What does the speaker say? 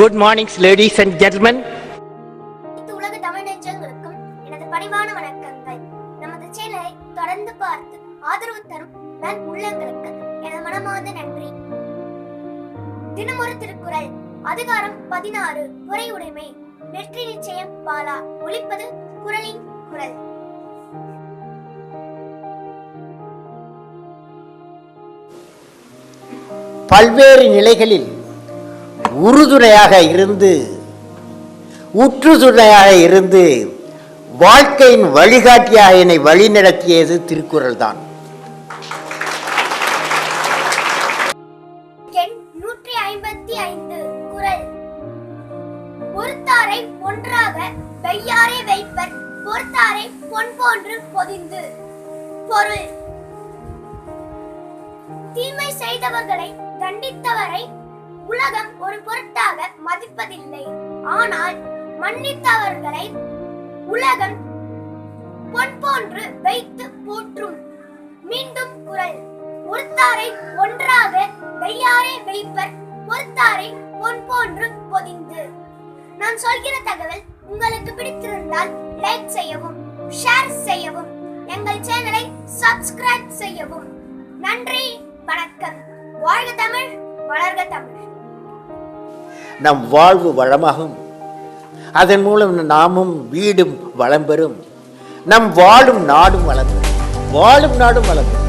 Good mornings, ladies and gentlemen. அனைத்து உலக தமிழ் நெஞ்சங்களுக்கும் எனது பணிவான வணக்கங்கள். நமது சேனலை தொடர்ந்து பார்த்து ஆதரவு தரும் நல் உள்ளங்களுக்கு எனது மனமார்ந்த நன்றி. தினமொரு திருக்குறள் அதிகாரம் பதினாறு பொறை உடைமை. வெற்றி நிச்சயம் பாலா ஒலிப்பது குரலின் குரல் பல்வேறு நிலைகளில் உறுதுணையாக இருந்து உற்றுதுணையாக இருந்து வாழ்க்கையின் வழிகாட்டியாக என்னை வழிநடத்தியது திருக்குறள் தான். ஒன்றாக வைப்பர் பொன் போன்று பொதிந்து. தீமை செய்தவர்களை தண்டித்தவரை உலகம் ஒரு பொருட்டாக மதிப்பதில்லை. ஆனால் மன்னித்தவர்களை உலகம் பொன் போன்று வைத்து போற்றும். மீண்டும் குரல். ஒருத்தாரை ஒன்றாக வெய்யாரே வைப்பர் ஒருத்தாரை பொன் போன்று பொதிந்து. நான் சொல்கிற தகவல் உங்களுக்கு பிடித்திருந்தால் லைக் செய்யவும் ஷேர் செய்யவும் எங்கள் சேனலை சப்ஸ்கிரைப் செய்யவும். நன்றி வணக்கம். வாழ்க தமிழ் வளர்க தமிழ். நம் வாழ்வு வளமாகும். அதன் மூலம் நாமும் வீடும் வளம் பெறும். நம் வாழும் நாடும் வளம் பெறும். வாழும் நாடும் வளம் பெறும்.